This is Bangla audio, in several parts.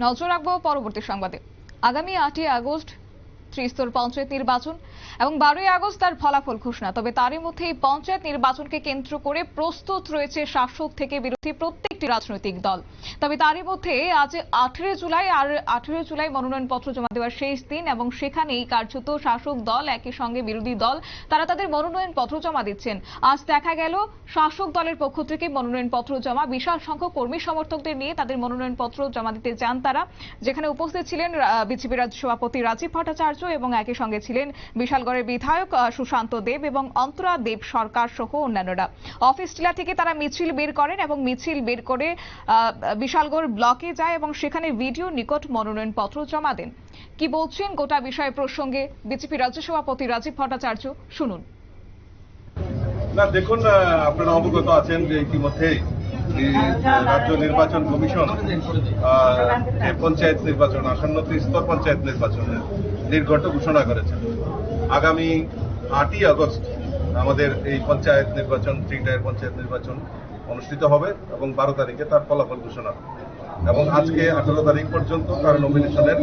নজর রাখব পরবর্তী সংবাদে। আগামী আটই আগস্ট ত্রিস্তর পঞ্চায়েত নির্বাচন। এবং বারোই আগস্ট তার ফলাফল ঘোষণা। তবে তারই মধ্যে এই পঞ্চায়েত নির্বাচনকে কেন্দ্র করে প্রস্তুত রয়েছে শাসক থেকে বিরোধী প্রত্যেকটি রাজনৈতিক দল। তবে তারই মধ্যে আজ আঠেরো জুলাই আর আঠেরো জুলাই মনোনয়নপত্র জমা দেওয়ার শেষ দিন এবং সেখানেই কার্যত শাসক দল, একই সঙ্গে বিরোধী দল, তারা তাদের মনোনয়নপত্র জমা দিচ্ছেন। আজ দেখা গেল, শাসক দলের পক্ষ থেকে মনোনয়নপত্র জমা। বিশাল সংখ্যক কর্মী সমর্থকদের নিয়ে তাদের মনোনয়নপত্র জমা দিতে যান তারা। যেখানে উপস্থিত ছিলেন বিজেপি রাজ্য সভাপতি রাজীব ভট্টাচার্য এবং একই সঙ্গে ছিলেন বিশালগড়ের বিধায়ক সুশান্ত দেব এবং অন্তরা দেব সরকার সহ অন্যান্যরা। অফিস টিলা থেকে তারা মিছিল বের করেন এবং মিছিল বের করে বিশালগড় ব্লকে যায় এবং সেখানে ভিডিও নিকট মনোনয়নপত্র জমা দেন। কি বলছেন গোটা বিষয় প্রসঙ্গে বিজেপি রাজ্য সভাপতি রাজীব ভট্টাচার্য? শুনুন। না, দেখুন আপনারা অবগত আছেন যে ইতিমধ্যে রাজ্য নির্বাচন কমিশন পঞ্চায়েত নির্বাচন, আসন্ন স্তর পঞ্চায়েত নির্বাচনের নির্ঘণ্ট ঘোষণা করেছে আগামী আটই আগস্ট আমাদের এই পঞ্চায়েত নির্বাচন ত্রিটায়ের পঞ্চায়েত নির্বাচন অনুষ্ঠিত হবে এবং বারো তারিখে তার ফলাফল ঘোষণা হবে। এবং আজকে আঠারো তারিখ পর্যন্ত তার নমিনেশনের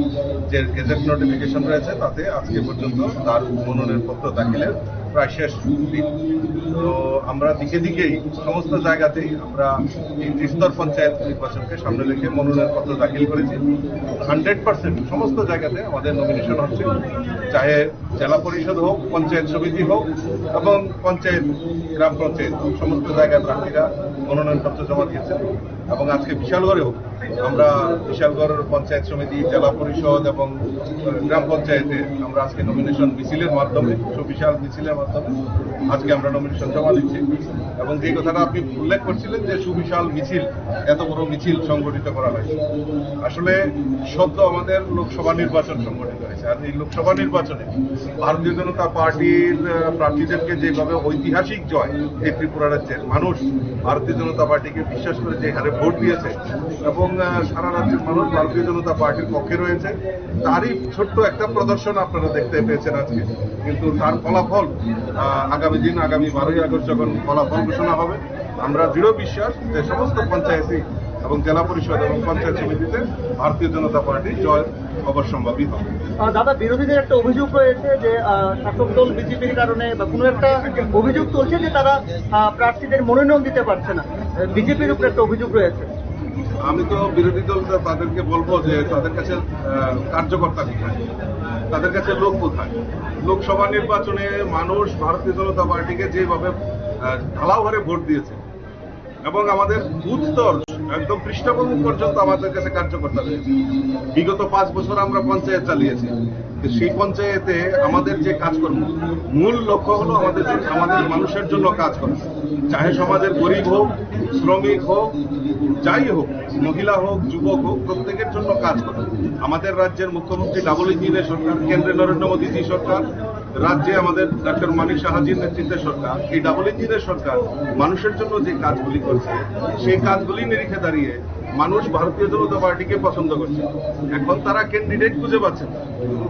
যে গেজেট নোটিফিকেশন রয়েছে, তাতে আজকে পর্যন্ত তার মনোনয়নপত্র দাখিলের প্রায় শেষ দিন তো আমরা দিকে দিকেই, সমস্ত জায়গাতেই আমরা এই ত্রিস্তর পঞ্চায়েত নির্বাচনকে সামনে রেখে মনোনয়নপত্র দাখিল করেছি। হান্ড্রেড পার্সেন্ট সমস্ত জায়গাতে আমাদের নমিনেশন হচ্ছে। চাহে জেলা পরিষদ হোক, পঞ্চায়েত সমিতি হোক এবং পঞ্চায়েত, গ্রাম পঞ্চায়েত, সমস্ত জায়গায় প্রার্থীরা মনোনয়নপত্র জমা দিয়েছেন এবং আজকে বিশালগড়েও আমরা বিশালগড় পঞ্চায়েত সমিতি, জেলা পরিষদ এবং গ্রাম পঞ্চায়েতে আমরা আজকে নমিনেশন মিছিলের মাধ্যমে সুবিশাল মিছিলের মাধ্যমে আজকে আমরা নমিনেশন জমা দিচ্ছি। এবং যে কথাটা আপনি উল্লেখ করছিলেন যে সুবিশাল মিছিল, এত বড় মিছিল সংগঠিত করা হয়েছে। আসলে সদ্য আমাদের লোকসভা নির্বাচন সংগঠিত হয়েছে। আর এই লোকসভা নির্বাচনে ভারতীয় জনতা পার্টির প্রার্থীদেরকে যেভাবে ঐতিহাসিক জয় এই ত্রিপুরা রাজ্যের মানুষ ভারতীয় জনতা পার্টিকে বিশ্বাস করে যে হারে ভোট দিয়েছে এবং সারা রাজ্যের মানুষ ভারতীয় জনতা পার্টির পক্ষে রয়েছে, তারই ছোট্ট একটা প্রদর্শন আপনারা দেখতে পেয়েছেন আজকে। কিন্তু তার ফলাফল আগামী দিন আগামী বারোই আগস্ট যখন ফলাফল ঘোষণা হবে আমরা দৃঢ় বিশ্বাস যে সমস্ত পঞ্চায়েতই এবং জেলা পরিষদ এবং পঞ্চায়েত সমিতিতে ভারতীয় জনতা পার্টি জয় অবশ্যম্ভাবী হবে। দাদা বিরোধীদের একটা অভিযোগ রয়েছে যে শাসক দল বিজেপির কারণে বা কোনো একটা অভিযোগ চলছে যে তারা প্রার্থীদের মনোনয়ন দিতে পারছে না। বিজেপির উপরে একটা অভিযোগ রয়েছে। আমি তো বিরোধী দল তাদেরকে বলব যে তাদের কাছে কার্যকর্তা কোথায়? তাদের কাছে লোক কোথায়? লোকসভা নির্বাচনে মানুষ ভারতীয় জনতা পার্টিকে যেভাবে ঢালাও ভোট দিয়েছে এবং আমাদের উত্তর একদম পৃষ্ঠভূমি পর্যন্ত আমাদের কাছে কার্যকর্তা রয়েছে বিগত পাঁচ বছর আমরা পঞ্চায়েত চালিয়েছি। সেই পঞ্চায়েতে আমাদের যে কাজকর্ম, মূল লক্ষ্য হলো আমাদের আমাদের মানুষের জন্য কাজ করা। চাহে সমাজের গরিব হোক, শ্রমিক হোক, যাই হোক, মহিলা হোক, যুবক হোক, প্রত্যেকের জন্য কাজ করা। আমাদের রাজ্যের মুখ্যমন্ত্রী ডাবল ইঞ্জিনের সরকার কেন্দ্রে নরেন্দ্র মোদীজি সরকার রাজ্যে আমাদের ডক্টর মানিক সাহাজির নেতৃত্বে সরকার, এই ডাবল ইঞ্জিনের সরকার মানুষের জন্য যে কাজগুলি করছে, সেই কাজগুলি নিরিখে দাঁড়িয়ে মানুষ ভারতীয় জনতা পার্টিকে পছন্দ করছে। এখন তারা ক্যান্ডিডেট খুঁজে পাচ্ছেন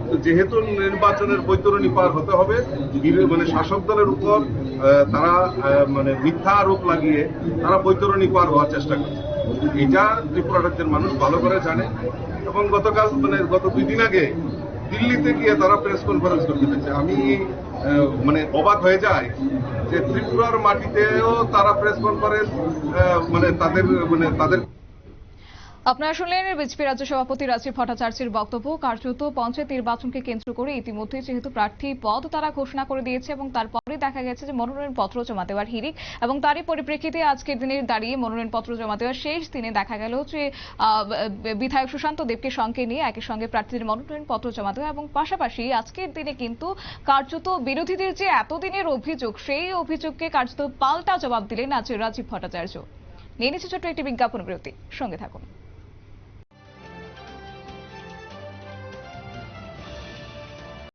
তো যেহেতু নির্বাচনের বৈতরণী পার হতে হবে মানে শাসক দলের উপর তারা মানে মিথ্যা আরোপ লাগিয়ে তারা বৈতরণী পার হওয়ার চেষ্টা করছে। এটা ত্রিপুরা রাজ্যের মানুষ ভালো করে জানে এবং গতকাল মানে গত দুই দিন আগে দিল্লিতে গিয়ে তারা প্রেস কনফারেন্স করতে পেরেছে। আমি মানে অবাক হয়ে যায় যে ত্রিপুরার মাটিতেও তারা প্রেস কনফারেন্স মানে তাদের মানে তাদের আপনারা শুনলেন বিজেপি রাজ্য সভাপতি রাজীব ভট্টাচার্যের বক্তব্য। কার্যত পঞ্চায়েত নির্বাচনকে কেন্দ্র করে ইতিমধ্যে যেহেতু প্রার্থী পদ তারা ঘোষণা করে দিয়েছে এবং তারপরে দেখা গেছে যে মনোনয়নপত্র জমা দেওয়ার হিরিক এবং তারই পরিপ্রেক্ষিতে আজকের দিনে দাঁড়িয়ে মনোনয়নপত্র জমা দেওয়ার শেষ দিনে দেখা গেল যে বিধায়ক সুশান্ত দেবকে সঙ্গে নিয়ে একই সঙ্গে প্রার্থীদের মনোনয়নপত্র জমা দেওয়া এবং পাশাপাশি আজকের দিনে কিন্তু কার্যত বিরোধীদের যে এতদিনের অভিযোগ, সেই অভিযোগকে কার্যত পাল্টা জবাব দিলেন আজ রাজীব ভট্টাচার্য। নিয়ে নিচ্ছে ছোট্ট একটি বিজ্ঞাপন বিরতি। সঙ্গে থাকুন।